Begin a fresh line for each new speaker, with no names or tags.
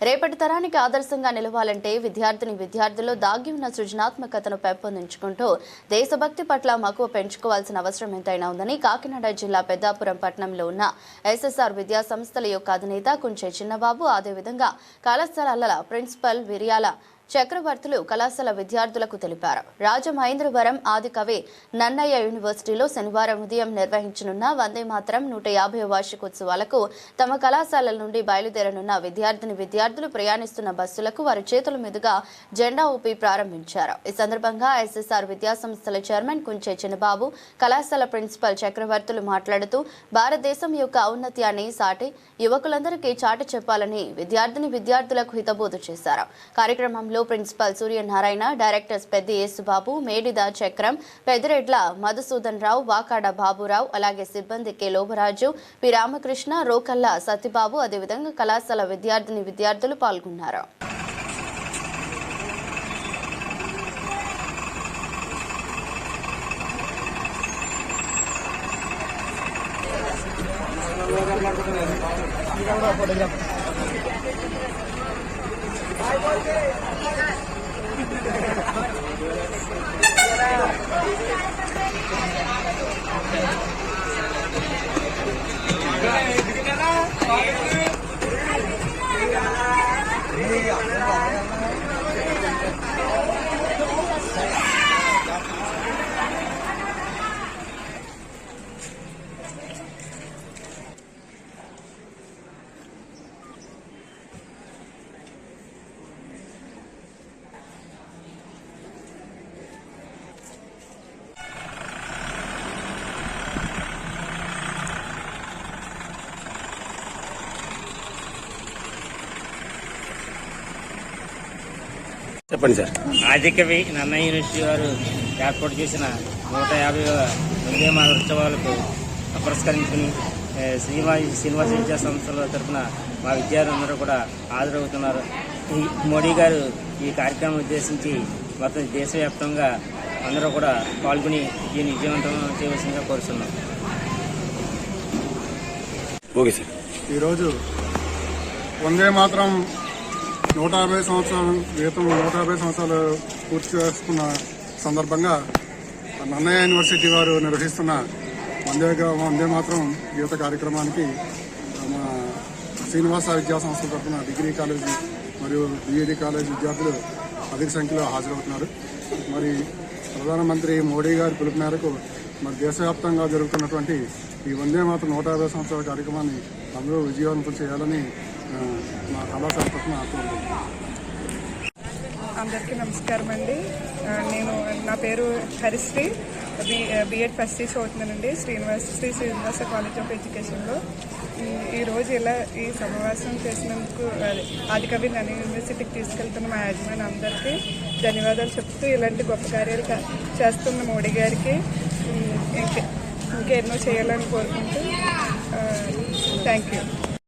రేపటి తరానికి ఆదర్శంగా నిలవాలంటే విద్యార్థిని విద్యార్థుల్లో దాగి ఉన్న సృజనాత్మకతను పెంపొందించుకుంటూ దేశభక్తి పట్ల మక్కువ పెంచుకోవాల్సిన అవసరం ఎంతైనా ఉందని కాకినాడ జిల్లా పెద్దాపురం పట్టణంలో ఉన్న ఎస్ఎస్ఆర్ విద్యా సంస్థల యొక్క అధినేత కుంచే చిన్నబాబు అదేవిధంగా కళాశాలల ప్రిన్సిపల్ విరియాల చక్రవర్తులు కళాశాల విద్యార్థులకు తెలిపారు. రాజమహేంద్రవరం ఆదికవి నన్నయ్య యూనివర్సిటీలో శనివారం ఉదయం నిర్వహించనున్న వందే మాత్రం నూట యాభై వార్షికోత్సవాలకు తమ కళాశాలల నుండి బయలుదేరనున్న విద్యార్థిని విద్యార్థులు ప్రయాణిస్తున్న బస్సులకు వారి చేతుల మీదుగా జెండా ఊపి ప్రారంభించారు. ఈ సందర్భంగా ఎస్ఎస్ఆర్ విద్యాసంస్థల చైర్మన్ కుంచే చిన్నబాబు కళాశాల ప్రిన్సిపల్ చక్రవర్తులు మాట్లాడుతూ భారతదేశం యొక్క ఔన్నత్యాన్ని సాటి యువకులందరికీ చాటి చెప్పాలని విద్యార్థిని విద్యార్థులకు హితబోధ చేశారు. కార్యక్రమంలో ప్రిన్సిపల్ సూర్యనారాయణ డైరెక్టర్స్ పెద్ది యేసుబాబు మేడిద చక్రం పెదిరెడ్ల మధుసూదన్ రావు వాకాడ బాబురావు అలాగే సిబ్బంది కె లోబరాజు పి రామకృష్ణ రోకల్ల సత్యబాబు అదేవిధంగా కళాశాల విద్యార్థిని విద్యార్థులు పాల్గొన్నారు.
来过去看看 చెప్పండి సార్.
ఆదికవి నన్నయ్య యూనివర్సిటీ వారు ఏర్పాటు చేసిన నూట యాభై ఉద్యమ ఉత్సవాలకు పురస్కరించుకుని శ్రీనివాస శ్రీనివాస విద్యా సంస్థల తరఫున మా విద్యార్థులందరూ కూడా హాజరవుతున్నారు. ఈ మోడీ గారు ఈ కార్యక్రమం ఉద్దేశించి మొత్తం దేశవ్యాప్తంగా అందరూ కూడా పాల్గొని దీన్ని విజయవంతం చేయవలసిందిగా కోరుతున్నాం
ఓకే సార్.
ఈరోజు వందే మాత్రం నూట యాభై సంవత్సరాలు క్రితం నూట యాభై సంవత్సరాలు పూర్తి చేసుకున్న సందర్భంగా నన్నయ్య యూనివర్సిటీ వారు నిర్వహిస్తున్న వందే వందే మాత్రం గీత కార్యక్రమానికి మన శ్రీనివాస విద్యా సంస్థ తరఫున డిగ్రీ కాలేజీ మరియు బీఈడి కాలేజీ విద్యార్థులు అధిక సంఖ్యలో హాజరవుతున్నారు. మరి ప్రధానమంత్రి మోడీ గారి పిలుపు మేరకు మరి దేశవ్యాప్తంగా జరుగుతున్నటువంటి ఈ వందే మాత్రం నూట యాభై సంవత్సరాల కార్యక్రమాన్ని అందరూ విజయవంతం చేయాలని మా కళాశాల
అందరికీ నమస్కారం అండి. నేను నా పేరు Harishri. B B Ed first year చదువుతున్నానండి. Srinivas Sri Srinivasa college of ఎడ్యుకేషన్లో ఈరోజు ఇలా ఈ సమావేశం చేసినందుకు అదే, ఆదికవి నన్ను యూనివర్సిటీకి తీసుకెళ్తున్న మా యాజమాన్ అందరికీ ధన్యవాదాలు చెప్తూ ఇలాంటి గొప్ప కార్యాలు చేస్తున్న మోడీ గారికి ఇంకా ఇంకే ఇంకెన్నో చేయాలని కోరుకుంటూ థ్యాంక్ యూ